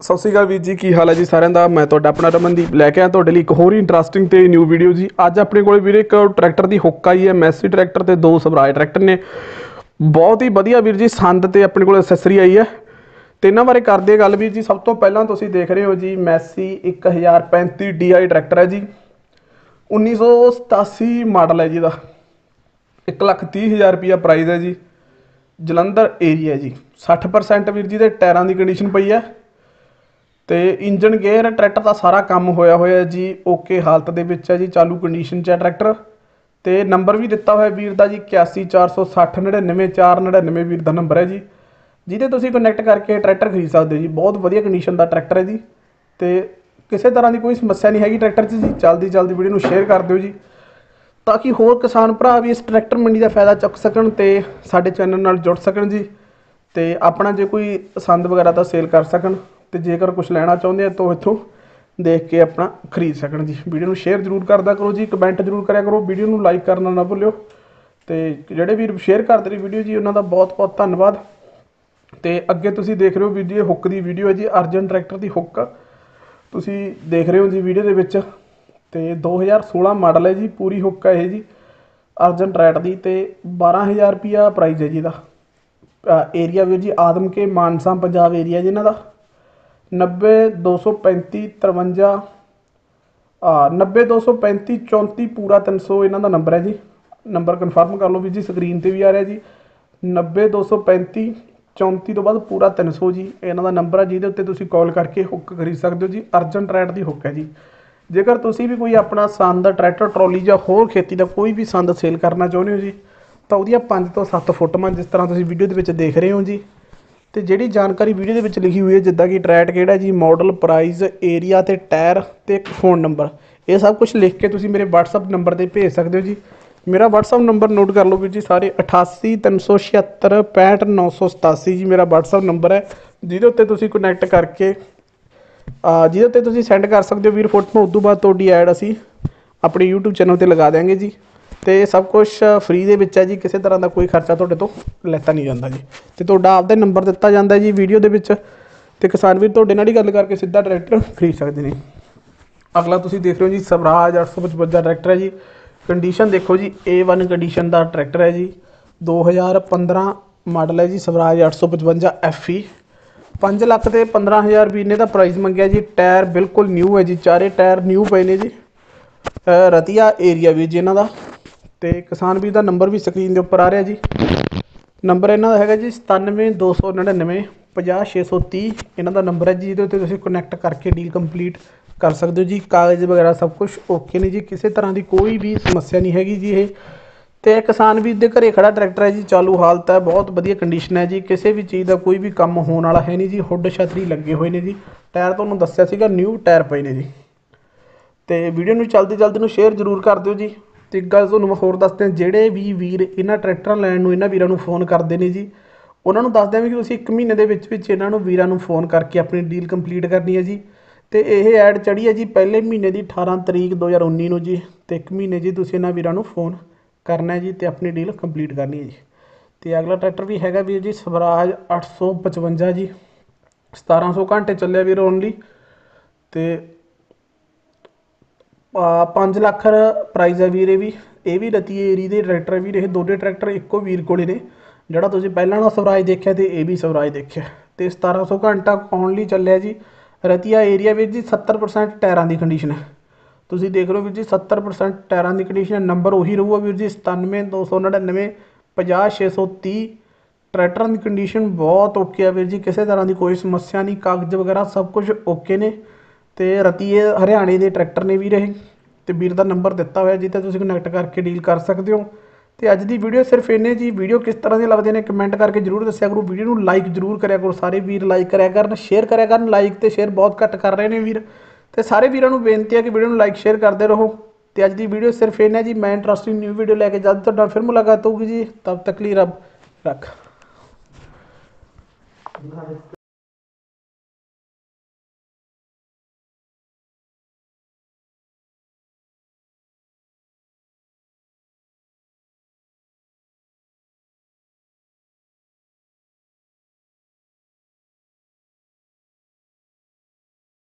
ਸਤਿ ਸ਼੍ਰੀ ਅਕਾਲ ਵੀਰ ਜੀ, ਕੀ ਹਾਲ ਹੈ ਜੀ ਸਾਰਿਆਂ ਦਾ? ਮੈਂ ਤੁਹਾਡਾ ਆਪਣਾ ਰਮਨਦੀਪ ਲੈ ਕੇ ਆਇਆ ਤੁਹਾਡੇ ਲਈ ਇੱਕ ਹੋਰ ਇੰਟਰਸਟਿੰਗ ਤੇ ਨਿਊ ਵੀਡੀਓ ਜੀ। ਅੱਜ ਆਪਣੇ ਕੋਲ ਵੀਰੇ ਇੱਕ ਟਰੈਕਟਰ ਦੀ ਹੁੱਕ ਆਈ ਹੈ ਮੈਸੀ ਟਰੈਕਟਰ ਤੇ ਦੋ ਸਵਰਾਜ ਟਰੈਕਟਰ ਨੇ। ਬਹੁਤ ਹੀ ਵਧੀਆ ਵੀਰ ਜੀ, ਸੰਦ ਤੇ ਆਪਣੇ ਕੋਲ ਅਸੈਸਰੀ ਆਈ ਹੈ। ਤੇ ਇਹਨਾਂ ਬਾਰੇ ਕਰਦੇ ਗੱਲ ਵੀਰ ਜੀ। ਸਭ ਤੋਂ ਪਹਿਲਾਂ ਤੁਸੀਂ ਦੇਖ ਰਹੇ ਹੋ ਜੀ ਮੈਸੀ 1035 DI ਟਰੈਕਟਰ ਹੈ ਜੀ। 1987 ਮਾਡਲ ਹੈ ਜੀ ਦਾ 130000 ਰੁਪਿਆ ਪ੍ਰਾਈਸ ਹੈ ਜੀ। ਜਲੰਧਰ ਏਰੀਆ ਜੀ। 60% ਵੀਰ ਜੀ ਦੇ ਟਾਇਰਾਂ ਦੀ ਕੰਡੀਸ਼ਨ ਪਈ ਹੈ। ਤੇ ਇੰਜਨ ਗੇਅਰ ਟਰੈਕਟਰ ਦਾ ਸਾਰਾ ਕੰਮ ਹੋਇਆ ਹੋਇਆ ਜੀ। ਓਕੇ ਹਾਲਤ ਦੇ ਵਿੱਚ ਹੈ ਜੀ, ਚਾਲੂ ਕੰਡੀਸ਼ਨ 'ਚ ਹੈ ਟਰੈਕਟਰ ਤੇ ਨੰਬਰ ਵੀ ਦਿੱਤਾ ਹੋਇਆ ਵੀਰ ਦਾ ਜੀ 8146099499 ਵੀਰ ਦਾ ਨੰਬਰ ਹੈ ਜੀ। ਜਿਹਦੇ ਤੁਸੀਂ ਕਨੈਕਟ ਕਰਕੇ ਟਰੈਕਟਰ ਖਰੀਦ ਸਕਦੇ ਹੋ ਜੀ। ਬਹੁਤ ਵਧੀਆ ਕੰਡੀਸ਼ਨ ਦਾ ਟਰੈਕਟਰ ਹੈ ਜੀ। ਤੇ ਕਿਸੇ ਤਰ੍ਹਾਂ ਦੀ ਕੋਈ ਸਮੱਸਿਆ ਨਹੀਂ ਹੈਗੀ ਟਰੈਕਟਰ 'ਚ ਜੀ। ਜਲਦੀ ਜਲਦੀ ਵੀਡੀਓ ਨੂੰ ਸ਼ੇਅਰ ਕਰ ਦਿਓ ਜੀ। ਤਾਂ ਕਿ ਹੋਰ ਕਿਸਾਨ ਭਰਾ ਵੀ ਇਸ ਟਰੈਕਟਰ ਮੰਡੀ ਦਾ ਫਾਇਦਾ ਚੁੱਕ ਸਕਣ ਤੇ ਸਾਡੇ ਚੈਨਲ ਨਾਲ ਜੁੜ ਸਕਣ ਜੀ ਤੇ ਆਪਣਾ ਜੇ ਕੋਈ ਸੰਦ ਵਗੈਰਾ ਤਾਂ ਸੇਲ ਕਰ ਸਕਣ ਤੇ ਜੇਕਰ ਕੁਝ ਲੈਣਾ ਚਾਹੁੰਦੇ ਆ ਤਾਂ ਇੱਥੋਂ ਦੇਖ ਕੇ ਆਪਣਾ ਖਰੀਦ ਸਕਣ ਜੀ। ਵੀਡੀਓ ਨੂੰ ਸ਼ੇਅਰ ਜ਼ਰੂਰ ਕਰਦਾ ਕਰੋ ਜੀ ਕਮੈਂਟ ਜ਼ਰੂਰ ਕਰਿਆ ਕਰੋ, ਵੀਡੀਓ ਨੂੰ ਲਾਈਕ ਕਰਨਾ ਨਾ ਭੁੱਲਿਓ ਤੇ ਜਿਹੜੇ ਵੀਰ ਸ਼ੇਅਰ ਕਰਦੇ ਨੇ ਵੀਡੀਓ ਜੀ, ਉਹਨਾਂ ਦਾ ਬਹੁਤ ਬਹੁਤ ਧੰਨਵਾਦ। ਤੇ ਅੱਗੇ ਤੁਸੀਂ ਦੇਖ ਰਹੇ ਹੋ ਵੀਡੀਓ ਹੁੱਕ ਦੀ ਵੀਡੀਓ ਹੈ ਜੀ, ਅਰਜਨ ਟਰੈਕਟਰ ਦੀ ਹੁੱਕ ਤੁਸੀਂ ਦੇਖ ਰਹੇ ਹੋ ਜੀ ਵੀਡੀਓ ਦੇ ਵਿੱਚ। ਤੇ 2016 ਮਾਡਲ ਹੈ ਜੀ, ਪੂਰੀ ਹੁੱਕ ਹੈ ਇਹ ਜੀ, ਅਰਜਨ ਰੈਟ ਦੀ ਤੇ 12000 ਰੁਪਿਆ ਪ੍ਰਾਈਸ ਹੈ ਜੀ ਇਹਦਾ। ਏਰੀਆ ਵੀਰ ਜੀ, ਆਦਮ ਕੇ ਮਾਨਸਾ ਪੰਜਾਬ ਏਰੀਆ ਜੀ ਇਹਨਾਂ ਦਾ। 90 235 53 ਆ 90 235 34 ਪੂਰਾ 300 ਇਹਨਾਂ ਦਾ ਨੰਬਰ ਹੈ ਜੀ। ਨੰਬਰ ਕਨਫਰਮ ਕਰ ਲਓ ਵੀ ਜੀ ਸਕਰੀਨ ਤੇ ਵੀ ਆ ਰਿਹਾ ਜੀ। 90 235 34 ਤੋਂ ਬਾਅਦ ਪੂਰਾ 300 ਜੀ, ਇਹਨਾਂ ਦਾ ਨੰਬਰ ਹੈ ਜਿਹਦੇ ਉੱਤੇ ਤੁਸੀਂ ਕਾਲ ਕਰਕੇ ਹੁੱਕ ਖਰੀਦ ਸਕਦੇ ਹੋ ਜੀ। ਅਰਜੈਂਟ ਟਰੈਟ ਦੀ ਹੁੱਕ ਹੈ ਜੀ। ਜੇਕਰ ਤੁਸੀਂ ਵੀ ਕੋਈ ਆਪਣਾ ਸੰਦ, ਟਰੈਕਟਰ, ਟਰਾਲੀ ਜਾਂ ਹੋਰ ਖੇਤੀ ਦਾ ਕੋਈ ਵੀ ਸੰਦ ਸੇਲ ਕਰਨਾ ਚਾਹੁੰਦੇ ਹੋ ਜੀ, ਤਾਂ ਉਹਦੀਆਂ 5 ਤੋਂ 7 ਫੁੱਟਾਂ ਜਿਸ ਤਰ੍ਹਾਂ ਤੁਸੀਂ ਵੀਡੀਓ ਦੇ ਵਿੱਚ ਦੇਖ ਰਹੇ ਹੋ ਜੀ। ਤੇ ਜਿਹੜੀ ਜਾਣਕਾਰੀ ਵੀਡੀਓ ਦੇ ਵਿੱਚ ਲਿਖੀ ਹੋਈ ਹੈ, ਜਿੱਦਾਂ ਕਿ ਟਰੈਟ ਕਿਹੜਾ ਜੀ ਮਾਡਲ ਪ੍ਰਾਈਸ ਏਰੀਆ ਤੇ ਟਾਇਰ ਤੇ ਇੱਕ ਫੋਨ ਨੰਬਰ ਇਹ ਸਭ ਕੁਝ ਲਿਖ ਕੇ ਤੁਸੀਂ ਮੇਰੇ WhatsApp ਨੰਬਰ ਤੇ ਭੇਜ ਸਕਦੇ ਹੋ ਜੀ। ਮੇਰਾ WhatsApp ਨੰਬਰ ਨੋਟ ਕਰ ਲਓ ਵੀਰ ਜੀ, ਸਾਰੇ 883776 65987 ਜੀ ਮੇਰਾ WhatsApp ਨੰਬਰ ਹੈ, ਜਿਹਦੇ ਉੱਤੇ ਤੁਸੀਂ ਕਨੈਕਟ ਕਰਕੇ ਜਿਹਦੇ 'ਤੇ ਤੁਸੀਂ ਸੈਂਡ ਕਰ ਸਕਦੇ ਹੋ ਵੀਰ ਫੋਟੋ ਉਸ ਤੋਂ ਬਾਅਦ ਤੁਹਾਡੀ ਐਡ ਅਸੀਂ ਆਪਣੇ YouTube ਚੈਨਲ ਤੇ ਲਗਾ ਦਿਆਂਗੇ ਜੀ। ਤੇ ਸਭ ਕੁਝ ਫ੍ਰੀ ਦੇ ਵਿੱਚ ਹੈ ਜੀ, ਕਿਸੇ ਤਰ੍ਹਾਂ ਦਾ ਕੋਈ ਖਰਚਾ ਤੁਹਾਡੇ ਤੋਂ ਲੈਤਾ ਨਹੀਂ ਜਾਂਦਾ ਜੀ। ਤੇ ਤੁਹਾਡਾ ਆਪਦਾ ਨੰਬਰ ਦਿੱਤਾ ਜਾਂਦਾ ਜੀ ਵੀਡੀਓ ਦੇ ਵਿੱਚ। ਤੇ ਕਿਸਾਨ ਵੀਰ, ਤੁਹਾਡੇ ਨਾਲ ਹੀ ਗੱਲ ਕਰਕੇ ਸਿੱਧਾ ਟਰੈਕਟਰ ਖਰੀਦ ਸਕਦੇ ਨੇ। ਅਗਲਾ ਤੁਸੀਂ ਦੇਖ ਰਹੇ ਹੋ ਜੀ, ਸਵਰਾਜ 855 ਟਰੈਕਟਰ ਹੈ ਜੀ। ਕੰਡੀਸ਼ਨ ਦੇਖੋ ਜੀ A1 ਕੰਡੀਸ਼ਨ ਦਾ ਟਰੈਕਟਰ ਹੈ ਜੀ। 2015 ਮਾਡਲ ਹੈ ਜੀ, ਸਵਰਾਜ 855 FE 5 ਲੱਖ ਤੇ 15000 ਰੁਪਏ ਨੇ ਦਾ ਪ੍ਰਾਈਸ ਮੰਗਿਆ ਜੀ। ਟਾਇਰ ਬਿਲਕੁਲ ਨਿਊ ਹੈ ਜੀ। ਚਾਰੇ ਟਾਇਰ ਨਿਊ ਪਏ ਨੇ ਜੀ। ਰਤੀਆ ਏਰੀਆ ਵੀ ਜੀ ਇਹਨਾਂ ਦਾ। ਤੇ ਕਿਸਾਨ ਵੀਰ ਦਾ ਨੰਬਰ ਵੀ ਸਕਰੀਨ ਦੇ ਉੱਪਰ ਆ ਰਿਹਾ ਜੀ। ਨੰਬਰ ਇਹਨਾਂ ਦਾ ਹੈਗਾ ਜੀ 97299 50630 ਇਹਨਾਂ ਦਾ ਨੰਬਰ ਹੈ ਜੀ ਜਿਹਦੇ ਉੱਤੇ ਤੁਸੀਂ ਕਨੈਕਟ ਕਰਕੇ ਡੀਲ ਕੰਪਲੀਟ ਕਰ ਸਕਦੇ ਹੋ ਜੀ। ਕਾਗਜ਼ ਵਗੈਰਾ ਸਭ ਕੁਝ ਓਕੇ ਨੇ ਜੀ। ਕਿਸੇ ਤਰ੍ਹਾਂ ਦੀ ਕੋਈ ਵੀ ਸਮੱਸਿਆ ਨਹੀਂ ਹੈਗੀ ਜੀ ਇਹ। ਤੇ ਕਿਸਾਨ ਵੀਰ ਦੇ ਘਰੇ ਖੜਾ ਟਰੈਕਟਰ ਹੈ ਜੀ, ਚਾਲੂ ਹਾਲਤ ਹੈ, ਬਹੁਤ ਵਧੀਆ ਕੰਡੀਸ਼ਨ ਹੈ ਜੀ, ਕਿਸੇ ਵੀ ਚੀਜ਼ ਦਾ ਕੋਈ ਵੀ ਕੰਮ ਹੋਣ ਵਾਲਾ ਹੈ ਨਹੀਂ ਜੀ, ਹੁੱਡ ਛਤਰੀ ਲੱਗੇ ਹੋਏ ਨੇ ਜੀ। ਟਾਇਰ ਤੁਹਾਨੂੰ ਦੱਸਿਆ ਸੀਗਾ ਨਿਊ ਟਾਇਰ ਪਏ ਨੇ ਜੀ। ਤੇ ਵੀਡੀਓ ਨੂੰ ਜਲਦੀ ਜਲਦੀ ਨੂੰ ਸ਼ੇਅਰ ਜ਼ਰੂਰ ਕਰ ਦਿਓ ਜੀ। ਤੇ ਇੱਕ ਗੱਲ ਤੁਹਾਨੂੰ ਮੈਂ ਹੋਰ ਦੱਸਦੇ ਹਾਂ ਜਿਹੜੇ ਵੀ ਵੀਰ ਇਹਨਾਂ ਟਰੈਕਟਰਾਂ ਲੈਣ ਨੂੰ, ਇਹਨਾਂ ਵੀਰਾਂ ਨੂੰ ਫੋਨ ਕਰਦੇ ਨੇ ਜੀ, ਉਹਨਾਂ ਨੂੰ ਦੱਸਦੇ ਹਾਂ ਵੀ ਕਿ ਤੁਸੀਂ 1 ਮਹੀਨੇ ਦੇ ਵਿੱਚ ਵਿੱਚ ਇਹਨਾਂ ਨੂੰ ਵੀਰਾਂ ਨੂੰ ਫੋਨ ਕਰਕੇ ਆਪਣੀ ਡੀਲ ਕੰਪਲੀਟ ਕਰਨੀ ਹੈ ਜੀ। ਤੇ ਇਹ ਐਡ ਚੜੀ ਹੈ ਜੀ, ਪਹਿਲੇ ਮਹੀਨੇ ਦੀ 18 ਤਰੀਕ 2019 ਨੂੰ ਜੀ, ਤੇ 1 ਮਹੀਨੇ ਜੀ ਤੁਸੀਂ ਇਹਨਾਂ ਵੀਰਾਂ ਨੂੰ ਫੋਨ ਕਰਨਾ ਜੀ ਅਤੇ ਆਪਣੀ ਡੀਲ ਕੰਪਲੀਟ ਕਰਨੀ ਹੈ ਜੀ। ਅਤੇ ਅਗਲਾ ਟਰੈਕਟਰ ਵੀ ਹੈਗਾ ਵੀਰ ਜੀ, ਸਵਰਾਜ 855 ਜੀ। 1700 ਘੰਟੇ ਚੱਲਿਆ ਵੀਰ ਓਨਲੀ। ਅਤੇ ਪੰਜ ਲੱਖ ਪ੍ਰਾਈਜ਼ ਹੈ ਵੀਰ ਇਹ ਵੀ। ਇਹ ਵੀ ਰਤੀਏ ਏਰੀ ਦੇ ਟਰੈਕਟਰ ਵੀਰ, ਇਹ ਦੋਨੇ ਟਰੈਕਟਰ ਇੱਕੋ ਵੀਰ ਕੋਲੇ ਨੇ। ਜਿਹੜਾ ਤੁਸੀਂ ਪਹਿਲਾਂ ਦਾ ਸਵਰਾਜ ਦੇਖਿਆ ਤੇ ਇਹ ਵੀ ਸਵਰਾਜ ਦੇਖਿਆ। ਤੇ 1700 ਘੰਟਾ ਓਨਲੀ ਚੱਲਿਆ ਜੀ। ਰਤੀਆ ਏਰੀਆ ਵਿੱਚ ਜੀ 70% ਟਾਇਰਾਂ ਦੀ ਕੰਡੀਸ਼ਨ ਹੈ। ਤੁਸੀਂ ਦੇਖ ਰਹੇ ਹੋ ਵੀਰ ਜੀ 70% ਟਾਇਰਾਂ ਦੀ ਕੰਡੀਸ਼ਨ ਨੰਬਰ ਉਹੀ ਰਹੂਗਾ ਵੀਰ ਜੀ 97299 50630 ਟਰੈਕਟਰਾਂ ਦੀ ਕੰਡੀਸ਼ਨ ਬਹੁਤ ਓਕੇ ਆ ਵੀਰ ਜੀ, ਕਿਸੇ ਤਰ੍ਹਾਂ ਦੀ ਕੋਈ ਸਮੱਸਿਆ ਨਹੀਂ, ਕਾਗਜ਼ ਵਗੈਰਾ ਸਭ ਕੁਝ ਓਕੇ ਨੇ। ਤੇ ਰਤੀਏ ਹਰਿਆਣੇ ਦੇ ਟਰੈਕਟਰ ਨੇ ਵੀਰ ਇਹ ਤੇ ਵੀਰ ਦਾ ਨੰਬਰ ਦਿੱਤਾ ਹੋਇਆ, ਜਿੱਥੇ ਤੁਸੀਂ ਕਨੈਕਟ ਕਰਕੇ ਡੀਲ ਕਰ ਸਕਦੇ ਹੋ। ਤੇ ਅੱਜ ਦੀ ਵੀਡੀਓ ਸਿਰਫ ਇੰਨੇ ਜੀ ਵੀਡੀਓ ਕਿਸ ਤਰ੍ਹਾਂ ਦੇ ਲੱਗਦੇ ਨੇ ਕਮੈਂਟ ਕਰਕੇ ਜਰੂਰ ਦੱਸਿਆ ਕਰੋ। ਵੀਡੀਓ ਨੂੰ ਲਾਈਕ ਜਰੂਰ ਕਰਿਆ ਕਰੋ, ਸਾਰੇ ਵੀਰ ਲਾਈਕ ਕਰਿਆ ਕਰਨ ਸ਼ੇਅਰ ਕਰਿਆ ਕਰਨ ਲਾਈਕ ਤੇ ਸ਼ੇਅਰ ਬਹੁਤ ਘੱਟ ਕਰ ਰਹੇ ਨੇ ਵੀਰ। ਤੇ ਸਾਰੇ ਵੀਰਾਂ ਨੂੰ ਬੇਨਤੀ ਹੈ ਕਿ ਵੀਡੀਓ ਨੂੰ ਲਾਈਕ ਸ਼ੇਅਰ ਕਰਦੇ ਰਹੋ। ਤੇ ਅੱਜ ਦੀ ਵੀਡੀਓ ਸਿਰਫ ਇੰਨਾ ਜੀ, ਮੈਂ ਇੰਟਰਸਟਿੰਗ ਨਿਊ ਵੀਡੀਓ ਲੈ ਕੇ ਜਲਦ ਤੁਹਾਡਾ ਫਿਰ ਮੁਲਾਕਾਤ ਹੋਊਗੀ ਜੀ ਤਬ ਤੱਕ ਲਈ ਰੱਬ ਰੱਖ।